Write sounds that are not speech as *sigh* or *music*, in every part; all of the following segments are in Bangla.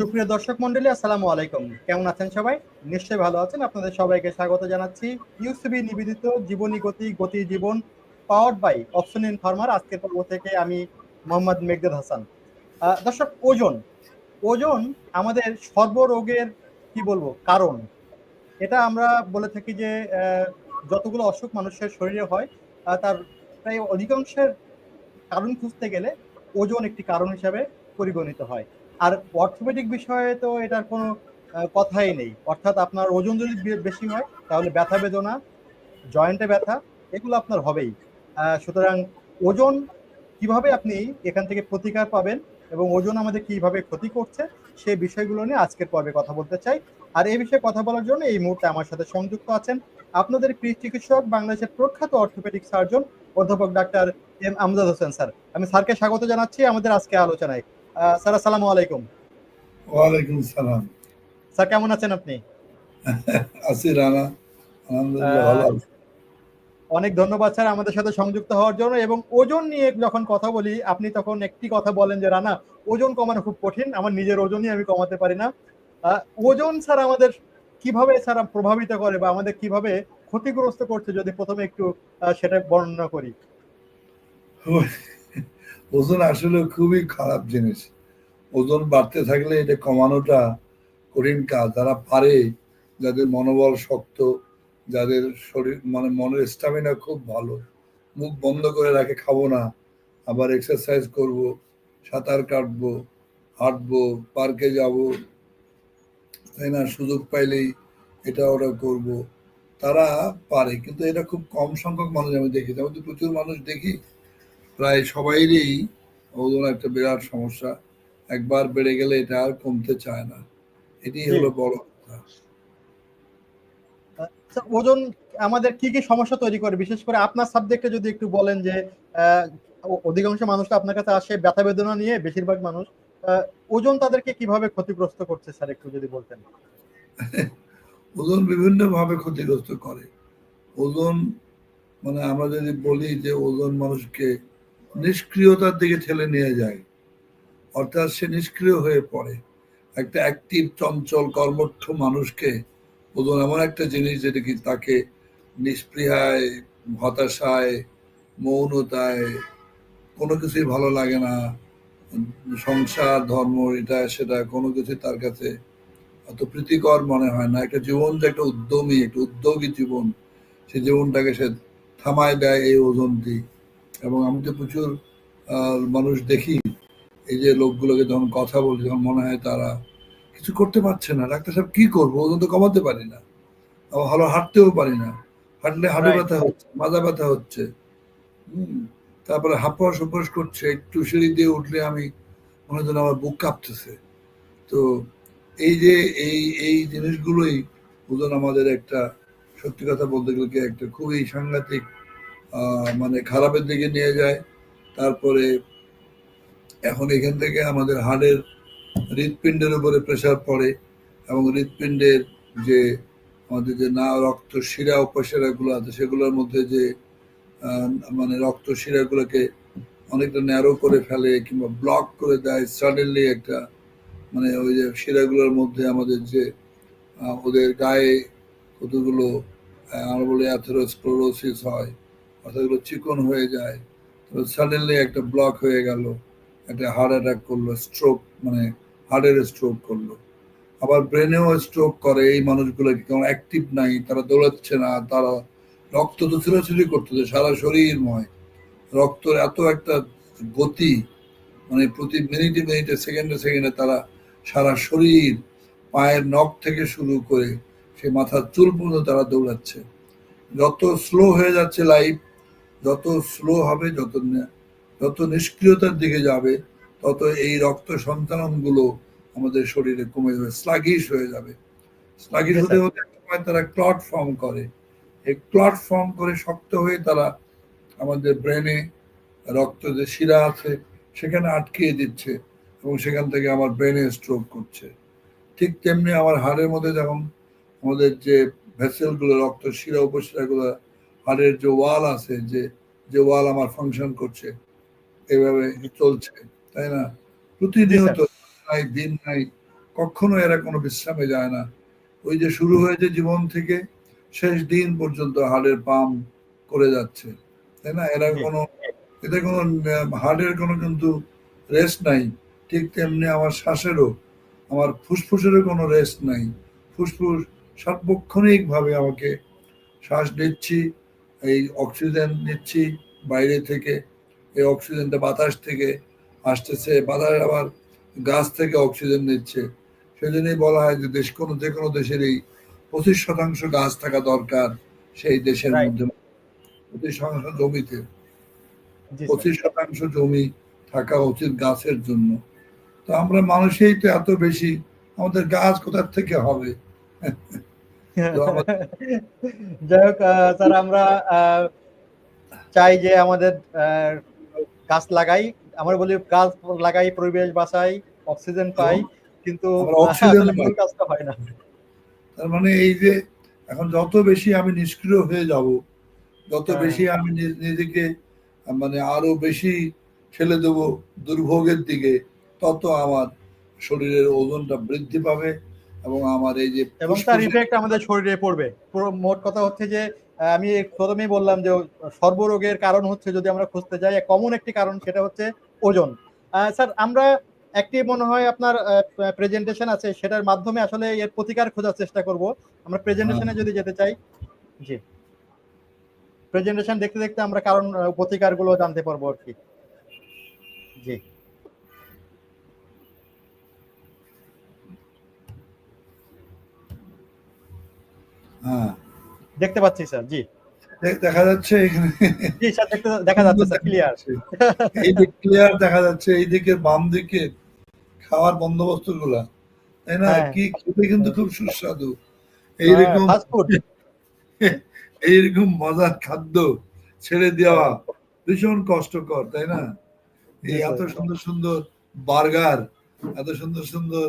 সুপ্রিয় দর্শক মন্ডলী, আসসালামু আলাইকুম। কেমন আছেন সবাই? নিশ্চয়ই ভালো আছেন। আপনাদের সবাইকে স্বাগত জানাচ্ছি। ইউসিবি নিবেদিত জীবনী গতি গতি জীবন powered by option in farmer আজকের পর্ব থেকে আমি মোহাম্মদ মেঘদাদ হাসান। দর্শক, ওজন। ওজন আমাদের সর্বরোগের, কি বলব, কারণ। এটা আমরা বলে থাকি যে যতগুলো অসুখ মানুষের শরীরে হয় তার প্রায় অধিকাংশের কারণ খুঁজতে গেলে ওজন একটি কারণ হিসাবে পরিগণিত হয়। আর অর্থোপেডিক বিষয়ে তো এটার কোনো কথাই নেই। অর্থাৎ আপনার ওজন যদি বেশি হয়, তাহলে ব্যথা বেদনা, জয়েন্টে ব্যথা, এগুলো আপনার হবেই। সুতরাং ওজন কীভাবে আপনি এখান থেকে প্রতিকার পাবেন এবং ওজন আমাদের কীভাবে ক্ষতি করছে সেই বিষয়গুলো নিয়ে আজকের পর্বে কথা বলতে চাই। আর এই বিষয়ে কথা বলার জন্য এই মুহূর্তে আমার সাথে সংযুক্ত আছেন আপনাদের চিকিৎসক, বাংলাদেশের প্রখ্যাত অর্থোপেডিক সার্জন, অধ্যাপক doctor M Amjad Hossain sir. আমি স্যারকে স্বাগত জানাচ্ছি আমাদের আজকে আলোচনায়। স্যার আসসালামু আলাইকুম। ওয়ালাইকুম সালাম। স্যার কেমন আছেন আপনি? *laughs* আছি রানা আলহামদুলিল্লাহ ভালো আছি। অনেক ধন্যবাদ স্যার আমাদের সাথে সংযুক্ত হওয়ার জন্য এবং ওজন নিয়ে যখন কথা বলি আপনি তখন একটি কথা বলেন যে রানা ওজন কমানো খুব কঠিন আমার নিজের ওজনই আমি কমাতে পারি না। ওজন স্যার আমাদের কীভাবে স্যার প্রভাবিত করে বা আমাদের কীভাবে ক্ষতিগ্রস্ত করছে যদি প্রথমে একটু সেটা বর্ণনা করি। ওজন আসলে খুবই খারাপ জিনিস। ওজন বাড়তে থাকলে এটা কমানোটা কঠিন কাজ। যারা পারে, যাদের মনোবল শক্ত, যাদের শরীর মানে মনের স্টামিনা খুব ভালো, মুখ বন্ধ করে রাখে, খাব না, আবার এক্সারসাইজ করব, সাঁতার কাটবো, হাঁটবো পার্কে যাব, তাই না? সুযোগ পাইলেই এটা ওটা করব। তারা পারে, কিন্তু এটা খুব কম সংখ্যক মানুষ আমি দেখি। তেমন তো প্রচুর মানুষ দেখি প্রায় সবাইরই ওজন একটা বিরাট সমস্যা। একবার বেড়ে গেলে এটা আর কমতে চায় না। এটি হলো বড় কথা। ওজন আমাদের কি কি সমস্যা তৈরি করে? বিশেষ করে আপনার সাবজেক্টে যদি একটু বলেন যে অধিকাংশ মানুষ তো আপনার কাছে আসে ব্যথা বেদনা নিয়ে বেশিরভাগ মানুষ ওজন তাদেরকে কীভাবে ক্ষতিগ্রস্ত করছে স্যার একটু যদি বলতেন? *laughs* ওজন বিভিন্ন ভাবে ক্ষতিগ্রস্ত করে। ওজন মানে আমরা যদি বলি যে ওজন মানুষকে নিষ্ক্রিয়তার দিকে ঠেলে নিয়ে যায়। অর্থাৎ সে নিষ্ক্রিয় হয়ে পড়ে। একটা অ্যাক্টিভ চঞ্চল কর্মঠ মানুষকে ওজন এমন একটা জিনিস যেটা কি তাকে নিষ্পৃহায় হতাশায়, মৌনতায়, কোনো কিছুই ভালো লাগে না, সংসার, ধর্ম, এটা, সেটা, কোনো কিছুই তার কাছে অত প্রীতিকর মনে হয় না। একটা জীবন যে একটা উদ্যমী, একটা উদ্যোগী জীবন, সে জীবনটাকে সে থামায় দেয় এই ওজনটি। এবং আমি তো প্রচুর মানুষ দেখি। এই যে লোকগুলোকে যখন কথা বলি যখন মনে হয় তারা কিছু করতে পারছে না ডাক্তার সাহেব কি করব? ওজন তো কমাতে পারি না। আবার ভালো হাঁটতেও পারি না। হাঁটলে হাঁটু ব্যথা হচ্ছে মাজা ব্যথা হচ্ছে। হুম তারপরে হাঁপাস হুপাস করছে একটু সিঁড়ি দিয়ে উঠলে আমি মনে হয় আমার বুক কাঁপতেছে। তো এই যে এই এই জিনিসগুলোই ওজন আমাদের একটা সত্যি কথা বলতে গেলে কি একটা খুবই সাংঘাতিক মানে খারাপের দিকে নিয়ে যায়। তারপরে এখন এখান থেকে আমাদের হাড়ের হৃৎপিণ্ডের উপরে প্রেশার পড়ে এবং হৃৎপিণ্ডের যে আমাদের যে না রক্ত শিরা উপশিরাগুলো আছে, সেগুলোর মধ্যে যে মানে রক্ত শিরাগুলোকে অনেকটা ন্যারো করে ফেলে কিংবা ব্লক করে দেয় সাডেনলি একটা মানে ওই যে শিরাগুলোর মধ্যে আমাদের যে ওদের গায়ে কতগুলো আমরা বলি অ্যাথেরোস্ক্লোরোসিস হয় অর্থাৎ চিকন হয়ে যায়। তো সাডেনলি একটা ব্লক হয়ে গেল, একটা হার্ট অ্যাটাক করল স্ট্রোক মানে হার্টের স্ট্রোক করল। আবার ব্রেনেও স্ট্রোক করে, এই মানুষগুলো কেমন অ্যাক্টিভ নাই, তারা দৌড়াচ্ছে না, তারা রক্ত তো ছিলাছিলি করতেছে সারা শরীরময় রক্তর এত একটা গতি মানে প্রতি মিনিটে মিনিটে, সেকেন্ডে সেকেন্ডে তারা সারা শরীর পায়ের নখ থেকে শুরু করে, সে মাথার চুল পর্যন্ত তারা দৌড়াচ্ছে। যত স্লো হয়ে যাচ্ছে লাইফ যত স্লো হবে যত যত নিষ্ক্রিয়তার দিকে যাবে তত এই রক্ত সন্তানগুলো আমাদের শরীরে কমে যাবে স্লাগিশ হয়ে যাবে। স্লাগিশ হতে হতে তারা ক্লট ফর্ম করে। এই ক্লট ফর্ম করে শক্ত হয়ে তারা আমাদের ব্রেনে রক্ত যে শিরা আছে সেখানে আটকিয়ে দিচ্ছে এবং সেখান থেকে আমার ব্রেনে স্ট্রোক করছে। ঠিক তেমনি আমার হাড়ের মধ্যে যখন আমাদের যে ভেসেলগুলো রক্ত শিরা উপশিরাগুলো হাড়ের যে ওয়াল আছে যে যে ওয়াল আমার ফাংশন করছে এভাবে চলছে তাই না? প্রতিনিয়ত নাই দিন নাই কখনো এরা কোনো বিশ্রামে যায় না। ওই যে শুরু হয়েছে জীবন থেকে শেষ দিন পর্যন্ত হাড়ের পাম্প করে যাচ্ছে তাই না? এরা কোনো এদের কোনো হার্টের কোনো কিন্তু রেস্ট নাই ঠিক তেমনি আমার শ্বাসেরও আমার ফুসফুসেরও কোনো রেস্ট নাই। ফুসফুস সার্বক্ষণিক ভাবে আমাকে শ্বাস নিচ্ছি এই অক্সিজেন নিচ্ছি বাইরে থেকে। এই অক্সিজেনটা বাতাস থেকে আসতেছে। বাতাস আবার গাছ থেকে অক্সিজেন নিচ্ছে। সেই সেজন্যই বলা হয় যে দেশ কোনো যে কোনো দেশের এই পঁচিশ শতাংশ গাছ থাকা দরকার সেই দেশের. মধ্যে। পঁচিশ শতাংশ জমিতে। পঁচিশ শতাংশ জমি থাকা উচিত গাছের জন্য। তো আমরা মানুষই তো এত বেশি আমাদের গাছ কোথার থেকে হবে? যাই হোক স্যার আমরা চাই যে আমাদের গাছ লাগাই। আমরা বলি গাছ লাগাই পরিবেশ বাঁচাই অক্সিজেন পাই কিন্তু কাজটা হয় না। তার মানে এই যে এখন যত বেশি আমি নিষ্ক্রিয় হয়ে যাব যত হ্যাঁ। বেশি আমি নিজ- নিজেকে মানে আরও বেশি ঠেলে দেব দুর্ভোগের দিকে তত আমার শরীরের ওজনটা বৃদ্ধি পাবে। এবং আমার এই যে এবং তার ইফেক্ট আমাদের শরীরে পড়বে। মোট কথা হচ্ছে যে আমি প্রথমেই বললাম যে সর্বরোগের কারণ হচ্ছে যদি আমরা খুঁজতে যাই কমন একটি কারণ সেটা হচ্ছে ওজন। স্যার আমরা একটি মনে হয় আপনার প্রেজেন্টেশন আছে সেটার মাধ্যমে আসলে এর প্রতিকার খোঁজার চেষ্টা করব। আমরা প্রেজেন্টেশনে যদি যেতে চাই জি। প্রেজেন্টেশন দেখতে দেখতে আমরা কারণ প্রতিকারগুলো জানতে পারব আর কি। জি। হ্যাঁ। দেখতে পাচ্ছি স্যার জি। দেখা যাচ্ছে জি স্যার দেখতে দেখা যাচ্ছে স্যার ক্লিয়ার এই দিক ক্লিয়ার দেখা যাচ্ছে এই দিকের বাম দিকে খাওয়ার বন্দোবস্তগুলা তাই না? হ্যাঁ। কি খেতে কিন্তু খুব সুস্বাদু। এইরকম ফাস্ট *laughs* এইরকম মজার খাদ্য ছেড়ে দেওয়া ভীষণ কষ্টকর তাই না? এই এত সুন্দর সুন্দর বার্গার এত সুন্দর সুন্দর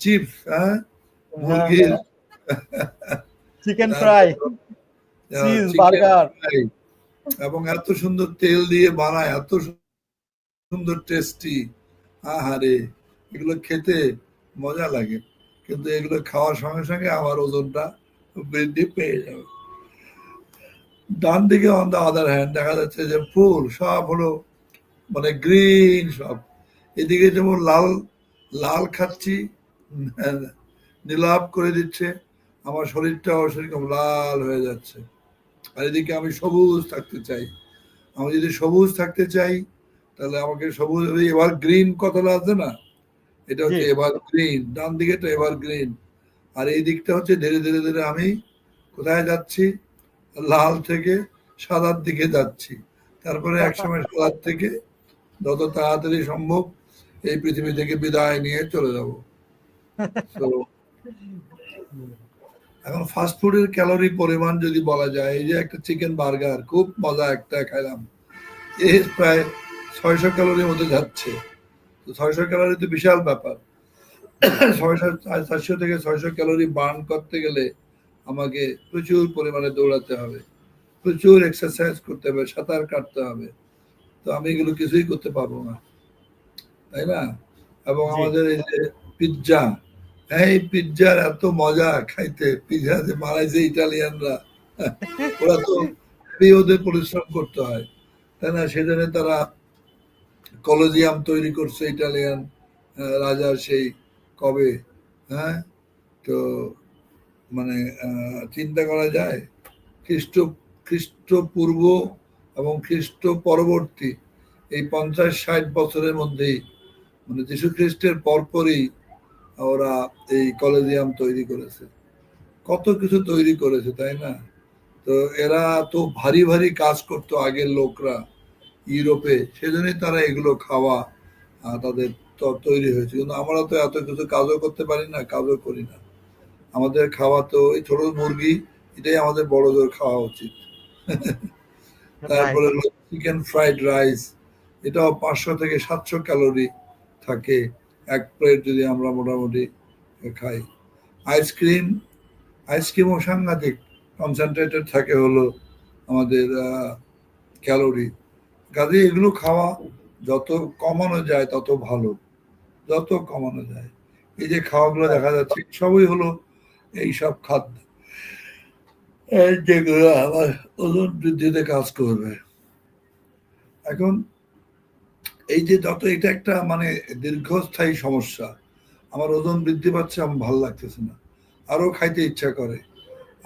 চিপস হ্যাঁ মুরগির। *laughs* চিকেন ফ্রাই চিজ বার্গার এবং এত সুন্দর তেল দিয়ে বানায় এত সুন্দর টেস্টি আহারে এগুলো খেতে মজা লাগে। কিন্তু এগুলো খাওয়ার সঙ্গে সঙ্গে আমার ওজনটা বৃদ্ধি পেয়ে যাবে। ডান দিকে অন দ্য আদার হ্যান্ড দেখা যাচ্ছে যে ফুল সব হলো মানে গ্রিন সব। এদিকে যেমন লাল লাল খাচ্ছি নীলাভ করে দিচ্ছে। আমার শরীরটাও সেরকম লাল হয়ে যাচ্ছে। আর এদিকে আমি সবুজ থাকতে চাই। আমি যদি সবুজ থাকতে চাই তাহলে আমাকে সবুজ এবার গ্রিন কথাটা আছে না? এটা হচ্ছে জি। এভার গ্রিন ডান দিকে তো এভার গ্রিন আর এই দিকটা হচ্ছে ধীরে ধীরে ধীরে আমি কোথায় যাচ্ছি? লাল থেকে সাদার দিকে যাচ্ছি। তারপরে একসময় সাদার থেকে যত তাড়াতাড়ি সম্ভব এই পৃথিবী থেকে বিদায় নিয়ে চলে যাব। *laughs* তো এখন ফাস্ট ফুডের ক্যালোরি পরিমাণ যদি বলা যায় এই যে একটা চিকেন বার্গার খুব মজা একটা খাইলাম। এর প্রায় ছয়শো ক্যালোরির মধ্যে যাচ্ছে। তো ছয়শো ক্যালোরি তো বিশাল ব্যাপার। ছয়শো চারশো থেকে ছয়শো ক্যালোরি বার্ন করতে গেলে আমাকে প্রচুর পরিমাণে দৌড়াতে হবে। প্রচুর এক্সারসাইজ করতে হবে সাঁতার কাটতে হবে। তো আমি এগুলো কিছুই করতে পারব না। তাই না? এবং আমাদের এই যে পিৎজা এই পিৎজার এত মজা খাইতে পিৎজা বানাইছে ইটালিয়ানরা। ওরা তো ওদের পরিশ্রম করতে হয় তাই না? সেজন্য তারা কলোজিয়াম তৈরি করছে ইটালিয়ান আহ, রাজা সেই কবে হ্যাঁ? তো মানে চিন্তা করা যায় খ্রিস্ট খ্রিস্টপূর্ব এবং খ্রিস্ট পরবর্তী এই পঞ্চাশ ষাট বছরের মধ্যেই মানে যীশু খ্রিস্টের পরপরই ওরা এই কলেজিয়াম তৈরি করেছে। কত কিছু তৈরি করেছে তাই না? তো এরা তো ভারী ভারী কাজ করতো আগের লোকরা ইউরোপে সেজন্যই তারা এগুলো খাওয়া তাদের তৈরি হয়েছে। কিন্তু আমরা তো এত কিছু কাজও করতে পারি না কাজও করি না। আমাদের খাওয়া তো এই ছোট মুরগি এটাই আমাদের বড় জোর খাওয়া উচিত। *laughs* তারপরে চিকেন ফ্রাইড রাইস এটাও পাঁচশো থেকে সাতশো ক্যালোরি থাকে। এক প্লেট যদি আমরা মোটামুটি খাই। আইসক্রিম আইসক্রিমও সাংঘাতিক। কনসেন্ট্রেটেড থাকে হলো আমাদের ক্যালোরি কাজে এগুলো খাওয়া যত কমানো যায় তত ভালো। যত কমানো যায়। এই যে খাওয়াগুলো দেখা যাচ্ছে, সবই হলো এই সব খাদ্য। যেগুলো আমার ওজন বৃদ্ধিতে কাজ করবে। এখন এই যে যত এটা একটা মানে দীর্ঘস্থায়ী সমস্যা আমার ওজন বৃদ্ধি পাচ্ছে আমার ভালো লাগতেছে না। আরও খাইতে ইচ্ছা করে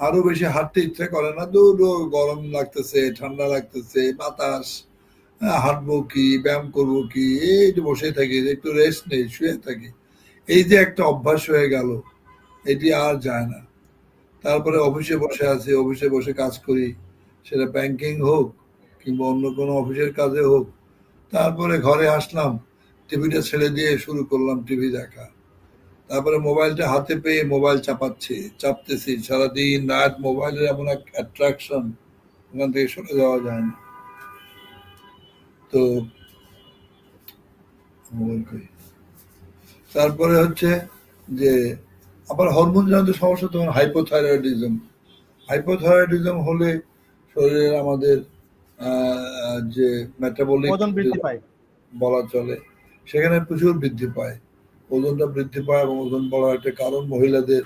আরও বেশি হাঁটতে ইচ্ছা করে না। দূর গরম লাগতেছে ঠান্ডা লাগতেছে বাতাস হ্যাঁ, হাঁটবো কি ব্যায়াম করব কি এই যে বসে থাকি একটু রেস্ট নেই শুয়ে থাকি। এই যে একটা অভ্যাস হয়ে গেল এটি আর যায় না। তারপরে অফিসে বসে আছি অফিসে বসে কাজ করি সেটা ব্যাংকিং হোক কিংবা অন্য কোনো অফিসের কাজে হোক। তারপরে ঘরে আসলাম, টিভিটা ছেড়ে দিয়ে শুরু করলাম টিভি দেখা। তারপরে মোবাইলটা হাতে পেয়ে মোবাইল চাপাচ্ছি, চাপতেছি, সারাদিন রাত মোবাইলের এমন এক অ্যাট্রাকশন ওখান থেকে সরে যাওয়া যায় না তো তারপরে হচ্ছে যে, আবার হরমোন জনিত সমস্যা তখন হাইপোথাইরয়েডিজম হাইপোথাইরয়েডিজম হলে শরীরের আমাদের যে মেটাবলিক ওজন বৃদ্ধি পায়। বলা চলে সেখানে প্রচুর বৃদ্ধি পায়। ওজনটা বৃদ্ধি পায় এবং ওজন বলার একটা কারণ মহিলাদের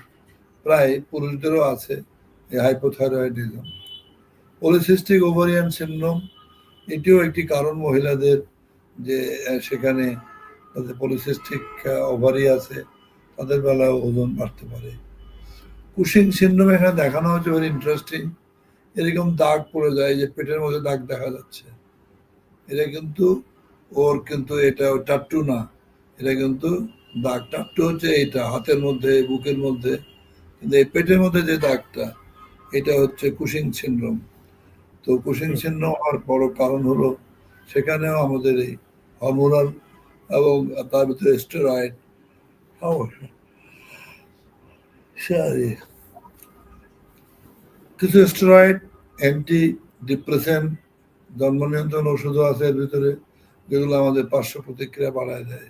প্রায় পুরুষদেরও আছে এই হাইপোথাইরয়েডিজম পলিসিস্টিক ওভারিয়ান সিন্ড্রোম এটিও একটি কারণ মহিলাদের যে সেখানে তাদের পলিসিস্টিক ওভারি আছে তাদের বেলায় ওজন বাড়তে পারে। কুশিং সিন্ড্রোম এখানে দেখানো হচ্ছে ভেরি ইন্টারেস্টিং এরকম দাগ পড়ে যায় যে পেটের মধ্যে দাগ দেখা যাচ্ছে। এটা কিন্তু ওর কিন্তু এটা টাট্টু না। এটা কিন্তু দাগ। টাট্টু হচ্ছে এটা হাতের মধ্যে বুকের মধ্যে। কিন্তু এই পেটের মধ্যে যে দাগটা এটা হচ্ছে কুশিং সিন্ড্রোম তো কুশিং সিন্ড্রোম হওয়ার বড় কারণ হলো সেখানেও আমাদের এই হরমোনাল এবং তার ভিতরে স্টেরয়েড কিছু স্টেরয়েড অ্যান্টি ডিপ্রেশন জন্ম নিয়ন্ত্রণ ওষুধও আছে এর ভিতরে, যেগুলো আমাদের পার্শ্ব প্রতিক্রিয়া বাড়ায় দেয়।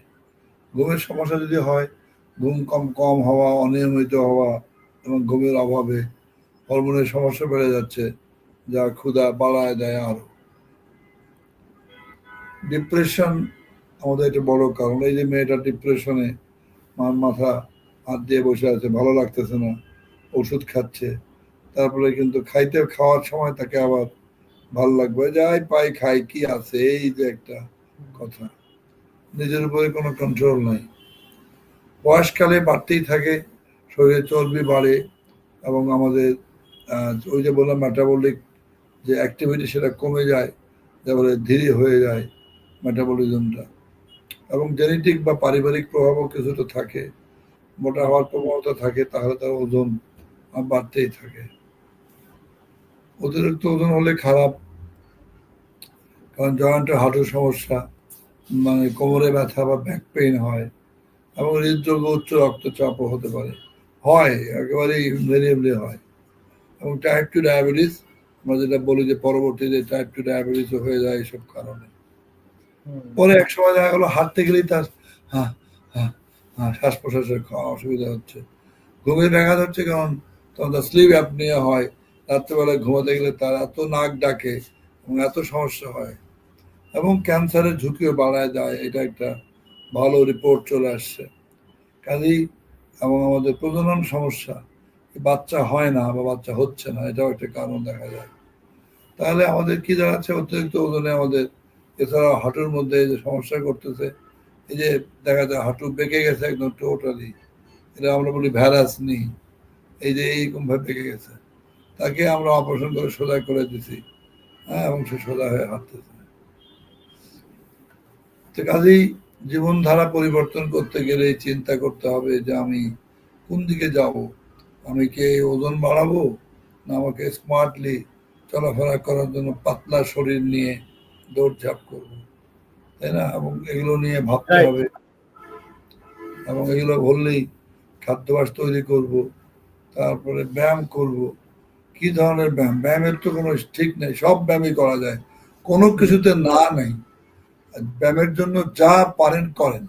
ঘুমের সমস্যা যদি হয়, ঘুম কম কম হওয়া, অনিয়মিত হওয়া এবং ঘুমের অভাবে হরমোনের সমস্যা বেড়ে যাচ্ছে, যা ক্ষুধা বাড়ায় দেয় আরও ডিপ্রেশন আমাদের একটা বড় কারণ। এই যে মেয়েটা ডিপ্রেশনে মার মাথা হাত দিয়ে বসে আছে, ভালো লাগতেছে না, ওষুধ খাচ্ছে তারপরে কিন্তু খাইতে, খাওয়ার সময় তাকে আবার ভালো লাগবে। যাই পাই খাই, কি আছে? এই যে একটা কথা। নিজের উপরে কোনো কন্ট্রোল নাই। বয়সকালে বাড়তেই থাকে, শরীরে চর্বি বাড়ে এবং আমাদের ওই যে বললাম মেটাবলিক যে অ্যাক্টিভিটি সেটা কমে যায়, তারপরে ধীরে হয়ে যায় মেটাবলিজমটা এবং জেনেটিক বা পারিবারিক প্রভাবও কিছুটা থাকে। মোটা হওয়ার প্রবণতা থাকে, তাহলে তার ওজন বাড়তেই থাকে। অতিরিক্ত ওজন হলে খারাপ। কারণ জয়েন্টের হাঁটুর সমস্যা মানে কোমরে ব্যথা বা ব্যাক পেইন হয় এবং হৃদরোগ উচ্চ রক্তচাপও হতে পারে। হয় একেবারে ইনভেরিয়েবলি হয়। এবং টাইপ টু ডায়াবেটিস আমরা যেটা বলি যে পরবর্তীতে টাইপ টু ডায়াবেটিস হয়ে যায় এইসব কারণে। পরে এক সময় দেখা গেলো হাঁটতে গেলেই তার হ্যাঁ হ্যাঁ হ্যাঁ শ্বাস প্রশ্বাসের খাওয়া অসুবিধা হচ্ছে। ঘুমের ব্যাঘাত হচ্ছে কারণ তখন তার স্লিপ অ্যাপনিয়া হয়। রাত্রেবেলায় ঘুমাতে গেলে তার এত নাক ডাকে এবং এত সমস্যা হয় এবং ক্যান্সারের ঝুঁকিও বাড়ায় দেয়, এটা একটা ভালো রিপোর্ট চলে আসছে। কাজেই এবং আমাদের প্রজনন সমস্যা বাচ্চা হয় না বা বাচ্চা হচ্ছে না, এটাও একটা কারণ দেখা যায়। তাহলে আমাদের কি দাঁড়াচ্ছে অতিরিক্ত ওজনে আমাদের এছাড়াও হাঁটুর মধ্যে যে সমস্যা করতেছে, এই যে দেখা যায় হাঁটু বেঁকে গেছে একদম টোটালি এটা আমরা বলি ভ্যারাস নেই, এই যে এইরকমভাবে বেঁকে গেছে। তাকে আমরা অপারেশন করে সোজা করে দিছি। হ্যাঁ এবং সে সোজা হয়ে হাঁটতেছে। তো কাজেই জীবনধারা পরিবর্তন করতে গেলে চিন্তা করতে হবে যে আমি কোন দিকে যাব? আমি কি ওজন বাড়াবো? না আমাকে স্মার্টলি চলাফেরা করার জন্য পাতলা শরীর নিয়ে দৌড়ঝাঁপ করব? তাই না? এবং এগুলো নিয়ে ভাবতে হবে। এবং এগুলো বললেই খাদ্যাভ্যাস তৈরি করব। তারপরে ব্যায়াম করব। কি ধরনের ব্যায়াম? ব্যায়ামের তো কোনো ঠিক নেই সব ব্যায়ামই করা যায়। কোনো কিছুতে না নেই। ব্যায়ামের জন্য যা পারেন করেন।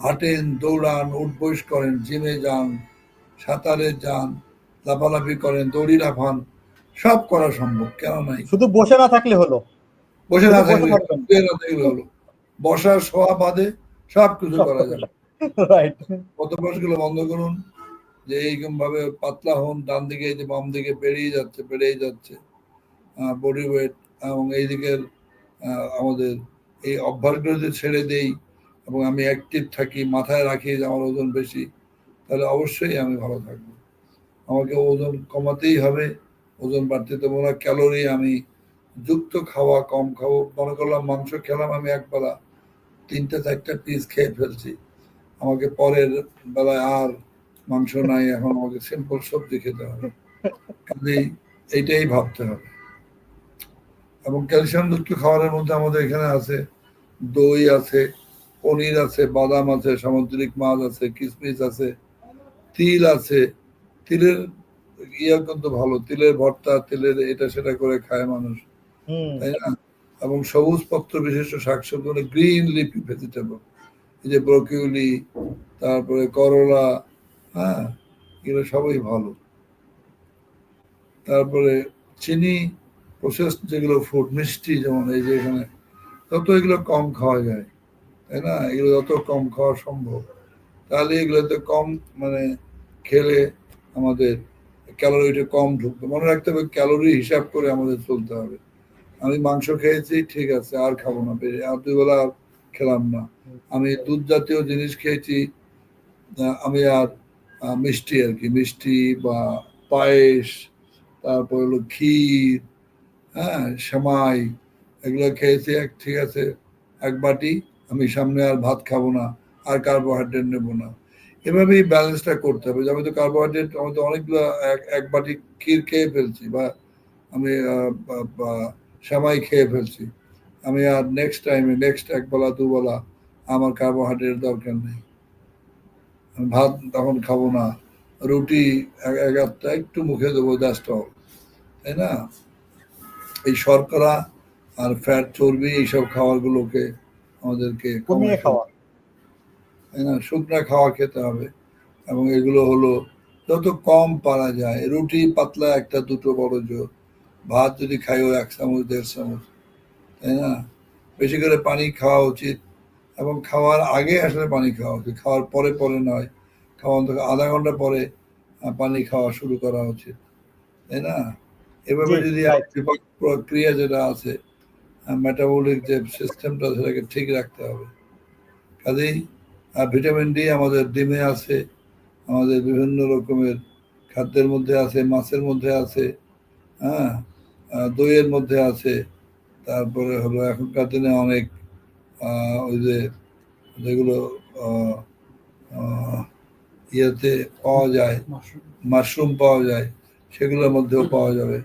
হাঁটেন দৌড়ান উঠবস করেন জিমে যান সাঁতারে যান লাফালাফি করেন দড়ি লাফান সব করা সম্ভব কেন নাই? শুধু বসে না থাকলে হলো। বসে না থাকলে না থাকলে হলো। বসার শোয়া বাদে সব কিছু করা যাবে রাইট পথপ্রবেশগুলো বন্ধ করুন? যে এইরকম ভাবে পাতলা হন, ডান দিকে এই যে বাম দিকে বেরিয়ে যাচ্ছে বেড়েই যাচ্ছে বডি ওয়েট এবং এই দিকের আমাদের এই অভ্যাসগুলো যদি ছেড়ে দেই এবং আমি অ্যাক্টিভ থাকি, মাথায় রাখি যে আমার ওজন বেশি, তাহলে অবশ্যই আমি ভালো থাকব। আমাকে ওজন কমাতেই হবে, ওজন বাড়তে দেবো না, ক্যালোরি আমি যুক্ত খাওয়া কম খাব। মনে করলাম মাংস খেলাম আমি একবেলা তিনটা চারটা পিস খেয়ে ফেলছি। আমাকে পরের বেলায় আর মাংস নাই এখন আমাকে সিম্পল সবজি খেতে হবে। কাজেই এইটাই ভাবতে হবে। এবং ক্যালসিয়াম যুক্ত খাবারের মধ্যে আমাদের এখানে আছে দই আছে পনির আছে বাদাম আছে সামুদ্রিক মাছ আছে কিশমিশ আছে তিল আছে। তিলের ইয়া কিন্তু ভালো তিলের ভর্তা তিলের এটা সেটা করে খায় মানুষ। তাই না? এবং সবুজ পত্র বিশিষ্ট শাকসবজি মানে গ্রিন লিপি ভেজিটেবল এই যে ব্রকিউলি তারপরে করলা হ্যাঁ এগুলো সবই ভালো। তারপরে চিনি প্রসেস যেগুলো ফুড মিষ্টি যেমন এই যে এখানে, তত এগুলো কম খাওয়া যায়, তাই না? এগুলো যত কম খাওয়া সম্ভব। তাহলে এগুলোতে কম মানে খেলে আমাদের ক্যালোরিটা কম ঢুকবে। মনে রাখতে হবে ক্যালোরি হিসাব করে আমাদের চলতে হবে। আমি মাংস খেয়েছি, ঠিক আছে, আর খাব না আর দুই বেলা আর খেলাম না। আমি দুধ জাতীয় জিনিস খেয়েছি আমি আর মিষ্টি আর কি, মিষ্টি বা পায়েস, তারপর হলো ক্ষীর হ্যাঁ সেমাই, এগুলো খেয়েছি এক, ঠিক আছে, এক বাটি, আমি সামনে আর ভাত খাব না, আর কার্বোহাইড্রেট নেব না। এভাবেই ব্যালেন্সটা করতে হবে, যে আমি তো কার্বোহাইড্রেট আমি তো অনেকগুলো এক বাটি ক্ষীর খেয়ে ফেলছি বা আমি সেমাই খেয়ে ফেলছি। আমি আর নেক্সট টাইমে নেক্সট এক বেলা দুবেলা আমার কার্বোহাইড্রেট দরকার নেই। ভাত তখন খাব না। রুটি এক এক আধটা একটু মুখে দেবো অল তাই না? এই শর্করা আর ফ্যাট চর্বি এইসব খাবারগুলোকে আমাদেরকে কমিয়ে খাওয়া। তাই না? শুকনো খাওয়া খেতে হবে। এবং এগুলো হলো যত কম পারা যায়। রুটি পাতলা একটা দুটো বড় জোর ভাত যদি খাইও এক চামচ দেড় চামচ। তাই না? বেশি করে পানি খাওয়া উচিত। এবং খাওয়ার আগে আসলে পানি খাওয়া উচিত। খাওয়ার পরে পরে নয় খাওয়া অন্তত আধা ঘণ্টা পরে পানি খাওয়া শুরু করা উচিত। তাই না? এভাবে যদি প্রক্রিয়া যেটা আছে মেটাবলিক যে সিস্টেমটা সেটাকে ঠিক রাখতে হবে। কাজেই আর ভিটামিন ডি আমাদের ডিমে আছে আমাদের বিভিন্ন রকমের খাদ্যের মধ্যে আছে মাছের মধ্যে আছে হ্যাঁ? দইয়ের মধ্যে আছে তারপরে হলো এখনকার দিনে অনেক ওই যে যেগুলো ইয়েতে পাওয়া যায় মাশরুম পাওয়া যায় সেগুলোর মধ্যেও পাওয়া যাবে।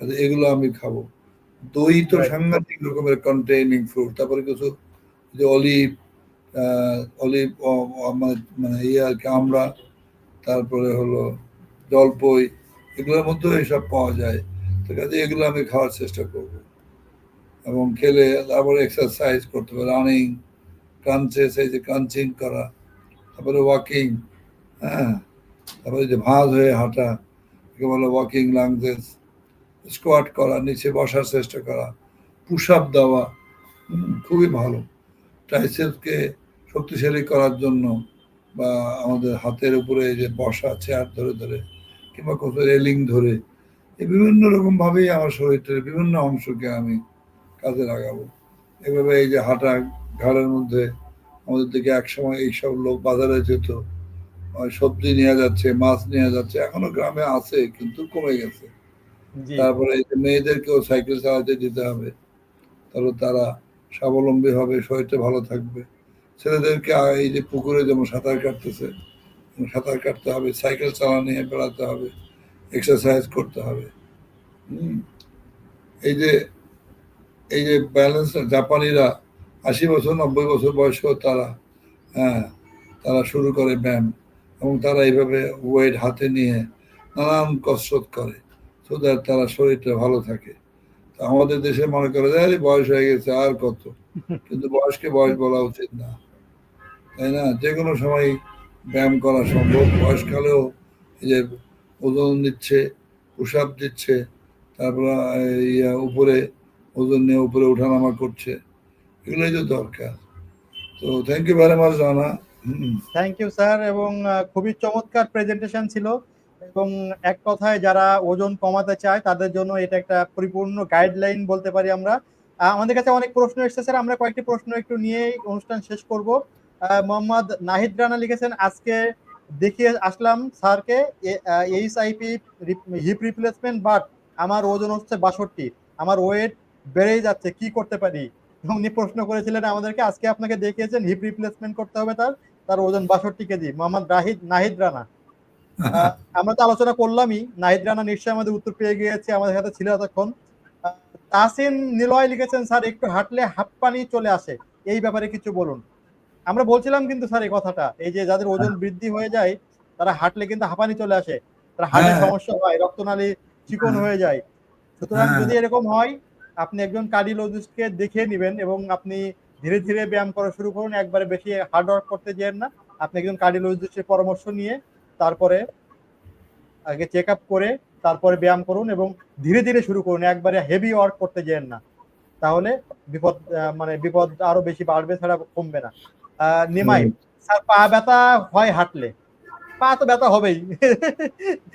কাজে এগুলো আমি খাব। দই তো সাংঘাতিক রকমের কন্টেইনিং ফ্রুট তারপরে কিছু যে অলিভ অলিভ মানে ইয়ে আর কি আমরা তারপরে হলো জলপই এগুলোর মধ্যেও এসব পাওয়া যায়। তো কাজে এগুলো আমি খাওয়ার চেষ্টা করব। এবং খেলে তারপরে এক্সারসাইজ করতে হবে রানিং ক্রাঞ্চে সেই যে ক্রাঞ্চিং করা, তারপরে ওয়াকিং হ্যাঁ তারপরে যে ভাঁজ হয়ে হাঁটা, একে বলে ওয়াকিং লাংজেস স্কোয়াট করা, নিচে বসার চেষ্টা করা পুশ আপ দেওয়া খুবই ভালো। ট্রাইসেপকে শক্তিশালী করার জন্য বা আমাদের হাতের উপরে যে বসা চেয়ার ধরে ধরে, কিংবা কোথাও রেলিং ধরে, এই বিভিন্ন রকমভাবেই আমার শরীরের বিভিন্ন অংশকে আমি কাজে লাগাবো। এভাবে এই যে হাঁটা ঘরের মধ্যে আমাদের দিকে একসময় এইসব লোক বাজারে যেত সবজি নিয়ে যাচ্ছে মাছ নিয়ে যাচ্ছে এখনও গ্রামে আছে কিন্তু কমে গেছে। তারপরে এই যে মেয়েদেরকেও সাইকেল চালাতে দিতে হবে। তাহলে তারা স্বাবলম্বী হবে শরীরটা ভালো থাকবে। ছেলেদেরকে এই যে পুকুরে যেমন সাঁতার কাটতেছে সাঁতার কাটতে হবে সাইকেল চালা নিয়ে বেড়াতে হবে এক্সারসাইজ করতে হবে। হুম। এই যে এই যে ব্যালেন্স জাপানিরা আশি বছর নব্বই বছর বয়স্ক তারা হ্যাঁ তারা শুরু করে ব্যায়াম এবং তারা এইভাবে ওয়েট হাতে নিয়ে নানান কসরত করে সো দ্যাট তারা শরীরটা ভালো থাকে। তো আমাদের দেশে মনে করে যে আরে বয়স হয়ে গেছে আর কত? *laughs* কিন্তু বয়সকে বয়স বলা উচিত না। তাই না? যে কোনো সময় ব্যায়াম করা সম্ভব। বয়সকালেও এই যে ওজন দিচ্ছে পুষাপ দিচ্ছে তারপর ইয়া উপরে ওজন নিয়ে উপরে ওঠানামা করছে। এগুলোই তো দরকার। তো thank you very much Rana. Thank you sir এবং খুবই চমৎকার প্রেজেন্টেশন ছিল। এবং এক কথায় যারা ওজন কমাতে চায়, তাদের জন্য এটা একটা পরিপূর্ণ গাইডলাইন বলতে পারি আমরা। আমাদের কাছে অনেক প্রশ্ন এসেছে, স্যার। আমরা কয়েকটি প্রশ্ন একটু নিয়েই অনুষ্ঠান শেষ করব। মোহাম্মদ নাহিদ রানা লিখেছেন, আজকে দেখিয়ে আসলাম স্যারকে H IP hip replacement but আমার ওজন হচ্ছে বাষট্টি। আমার ওয়েট বেড়েই যাচ্ছে কি করতে পারি? উনি প্রশ্ন করেছিলেন আমাদেরকে আজকে আপনাকে দেখিয়েছেন হিপ রিপ্লেসমেন্ট করতে হবে তার তার ওজন বাষট্টি কেজি মোহাম্মদ রাহিদ নাহিদ রানা। আমরা তো আলোচনা করলামই নাহিদ রানা নিশ্চয়ই আমাদের উত্তর পেয়ে গিয়েছে আমাদের সাথে ছিল এতক্ষণ। তাসিন নিলয় লিখেছেন স্যার একটু হাঁটলে হাত পানি চলে আসে। এই ব্যাপারে কিছু বলুন। আমরা বলছিলাম কিন্তু স্যার এই কথাটা এই যে যাদের ওজন বৃদ্ধি হয়ে যায় তারা হাঁটলে কিন্তু হাঁপানি চলে আসে। তারা হার্টের হ্যাঁ। সমস্যা হয় রক্তনালী চিকন হ্যাঁ। হয়ে যায়। সুতরাং হ্যাঁ। যদি এরকম হয় আপনি একজন কার্ডিওলজিস্টকে দেখিয়ে নেবেন এবং আপনি ধীরে ধীরে ব্যায়াম করা শুরু করুন একবারে বেশি হার্ড ওয়ার্ক করতে যেন না। আপনি একজন কার্ডিওলজিস্টের পরামর্শ নিয়ে তারপরে আগে চেক আপ করে তারপরে ব্যায়াম করুন এবং ধীরে ধীরে শুরু করুন একবারে হেভি ওয়ার্ক করতে যেন না। তাহলে বিপদ মানে বিপদ আরও বেশি বাড়বে ছাড়া কমবে না। নিমাই স্যার পা ব্যথা হয় হাঁটলে? পা তো ব্যথা হবেই।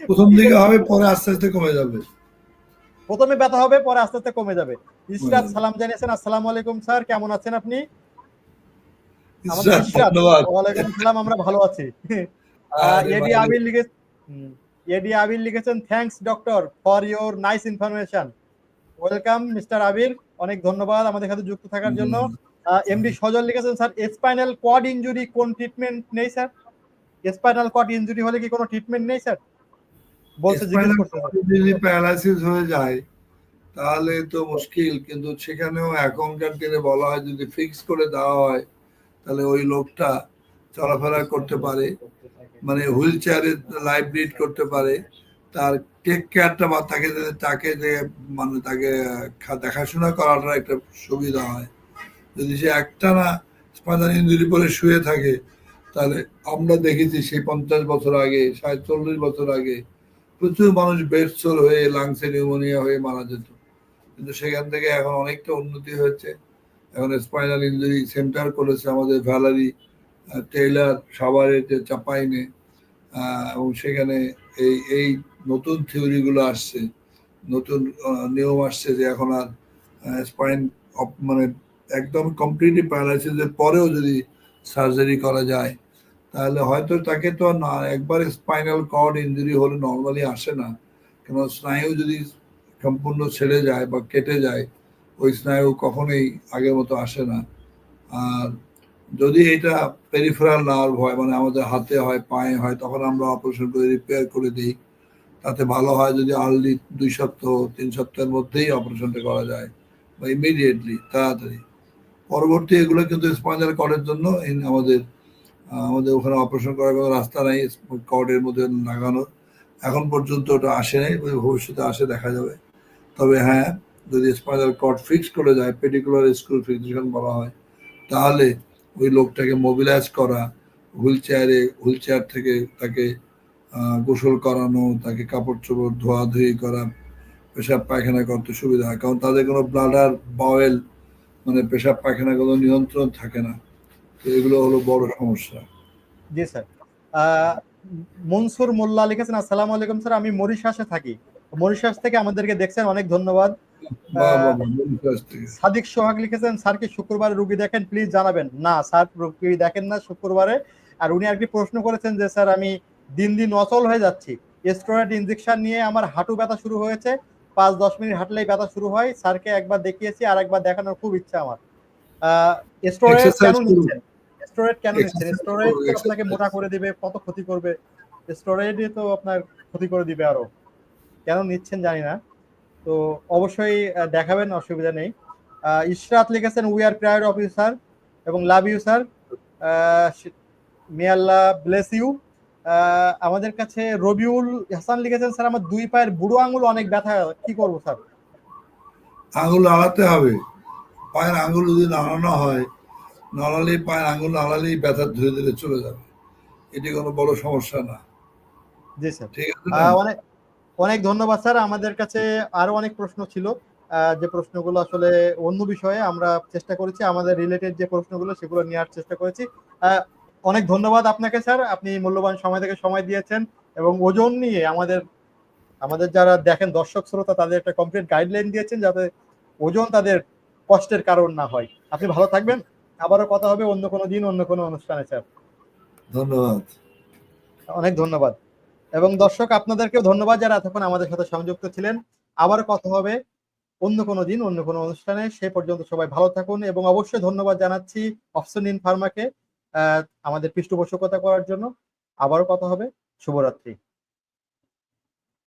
প্রথম দিকে হবে পরে আস্তে আস্তে কমে যাবে। প্রথমে ব্যথা হবে পরে আস্তে আস্তে কমে যাবে। ইসরাত সালাম জানিয়েছেন আসসালামু আলাইকুম স্যার কেমন আছেন আপনি? ওয়ালাইকুম আসসালাম আমরা ভালো আছি। এডি। আবির লিখে এডি আবির লিখেছেন thanks doctor for your nice information welcome mister Abir অনেক ধন্যবাদ আমাদের সাথে যুক্ত থাকার জন্য। এমডি সজল লিখেছেন স্যার স্পাইনাল কোয়াড ইনজুরি কোন ট্রিটমেন্ট নেই স্যার স্পাইনাল কোয়াড ইনজুরি হলে কি কোনো ট্রিটমেন্ট নেই স্যার জিজ্ঞেস করতে যদি প্যারালাইসিস হয়ে যায় তাহলে তো মুশকিল কিন্তু সেখানেও এখনকার দিনে বলা হয় যদি ফিক্স করে দেওয়া হয় তাহলে ওই লোকটা চলাফেরা করতে পারে মানে হুইল চেয়ারে লাইফ লিড করতে পারে তার টেক কেয়ারটা বা তাকে তাকে যে মানে তাকে দেখাশোনা করাটা একটা সুবিধা হয়। যদি সে একটা না স্পাইনাল ইঞ্জুরি পরে শুয়ে থাকে তাহলে আমরা দেখেছি সেই পঞ্চাশ বছর আগে ষাট চল্লিশ বছর আগে প্রচুর মানুষ বেডসোর হয়ে লাংসে নিউমোনিয়া হয়ে মারা যেত। কিন্তু সেখান থেকে এখন অনেকটা উন্নতি হয়েছে। এখন স্পাইনাল ইঞ্জুরি সেন্টার করেছে আমাদের ভ্যালারি টেইলার সাভারে যে চাপাইনে এবং সেখানে এই এই নতুন থিওরিগুলো আসছে। নতুন নিয়ম আসছে যে এখন আর স্পাইন মানে একদম কমপ্লিটলি প্যারালাইসিসের পরেও যদি সার্জারি করা যায় তাহলে হয়তো তাকে তো না, একবারে স্পাইনাল কর্ড ইঞ্জুরি হলে নর্মালি আসে না। কেন স্নায়ু যদি সম্পূর্ণ ছেড়ে যায় বা কেটে যায়, ওই স্নায়ু কখনোই আগের মতো আসে না। আর যদি এটা পেরিফেরাল নার্ভ হয় মানে আমাদের হাতে হয়, পায়ে হয়, তখন আমরা অপারেশন করে রিপেয়ার করে দিই। তাতে ভালো হয় যদি আর্লি দুই সপ্তাহ, তিন সপ্তাহের মধ্যেই অপারেশনটা করা যায়, বা ইমিডিয়েটলি তাড়াতাড়ি। পরবর্তী এগুলো কিন্তু স্পাইনাল কর্ডের জন্য আমাদের আমাদের ওখানে অপারেশন করার কোনো রাস্তা নাই কর্ডের মধ্যে লাগানোর এখন পর্যন্ত ওটা আসে নাই ভবিষ্যতে আসে, দেখা যাবে। তবে হ্যাঁ যদি স্পাইনাল কর্ড ফিক্স করে যায় পেডিকুলার স্কুল ফিক্সেশন বলা হয়, তাহলে ওই লোকটাকে মোবিলাইজ করা হুইল চেয়ারে হুইল চেয়ার থেকে তাকে গোসল করানো, তাকে কাপড় চোপড় ধোয়া ধোয়াধুয়ি করা, পেশাব পায়খানা করতে সুবিধা হয়। কারণ তাদের কোনো ব্লাডার বাওয়েল মানে পেশাব পায়খানা কোনো নিয়ন্ত্রণ থাকে না। এগুলো হলো বড় সমস্যা। জি স্যার। মনসুর মোল্লা লিখেছেন আসসালামু আলাইকুম স্যার আমি মরিশাসে থাকি। মরিশাস থেকে আমাদেরকে দেখছেন অনেক ধন্যবাদ। সাদিক সোহাগ লিখেছেন স্যার কি শুক্রবারে রুগী দেখেন? প্লিজ জানাবেন। না স্যার রুগী দেখেন না শুক্রবারে। আর উনি একটি প্রশ্ন করেছেন যে স্যার আমি দিন দিন অচল হয়ে যাচ্ছি। স্টেরয়েড ইনজেকশন নিয়ে আমার হাঁটু ব্যথা শুরু হয়েছে। পাঁচ দশ মিনিট হাঁটলেই ব্যথা শুরু হয়। স্যারকে একবার দেখিয়েছি আর একবার দেখানোর খুব ইচ্ছা আমার। Exercise কেন নিচ্ছেন। স্টোরেজ কেন নিচ্ছেন স্টোরেজ আপনাকে মোটা করে দিবে কত ক্ষতি করবে? স্টোরেজে তো আপনার ক্ষতি করে দিবে আরও। কেন নিচ্ছেন জানি না। তো অবশ্যই দেখাবেন অসুবিধা নেই। ইশরাত লিখেছেন we are prayer of you sir এবং love you sir may Allah bless you আমাদের কাছে রবিউল হাসান লিখেছেন স্যার আমার দুই পায়ের বুড়ো আঙুল অনেক ব্যথা কি করব স্যার আঙুল নাড়াতে হবে। পায়ের আঙুল যদি নাড়ানো হয় নাড়ালেই পায়ের আঙুল নাড়ালেই ব্যথা ধীরে ধীরে চলে যাবে। এটি কোনো বড় সমস্যা না। জি স্যার। ঠিক আছে অনেক অনেক ধন্যবাদ স্যার। আমাদের কাছে আরও অনেক প্রশ্ন ছিল। যে প্রশ্নগুলো আসলে অন্য বিষয়ে আমরা চেষ্টা করেছি আমাদের রিলেটেড যে প্রশ্নগুলো সেগুলো নেওয়ার চেষ্টা করেছি। অনেক ধন্যবাদ আপনাকে স্যার। আপনি মূল্যবান সময় থেকে সময় দিয়েছেন এবং ওজন নিয়ে আমাদের আমাদের যারা দেখেন দর্শক শ্রোতা তাদের একটা কমপ্লিট গাইডলাইন দিয়েছেন যাতে ওজন তাদের কষ্টের কারণ না হয়। আপনি ভালো থাকবেন। আবারও কথা হবে অন্য কোনো দিন অন্য কোনো অনুষ্ঠানে স্যার। ধন্যবাদ। অনেক ধন্যবাদ। এবং দর্শক আপনাদেরকেও ধন্যবাদ যারা এতক্ষণ আমাদের সাথে সংযুক্ত ছিলেন। আবারও কথা হবে অন্য কোনো দিন অন্য কোনো অনুষ্ঠানে। সে পর্যন্ত সবাই ভালো থাকুন এবং অবশ্যই ধন্যবাদ জানাচ্ছি অপশন ইন ফার্মাকে আহ, আমাদের পৃষ্ঠপোষকতা করার জন্য। আবারও কথা হবে শুভরাত্রি।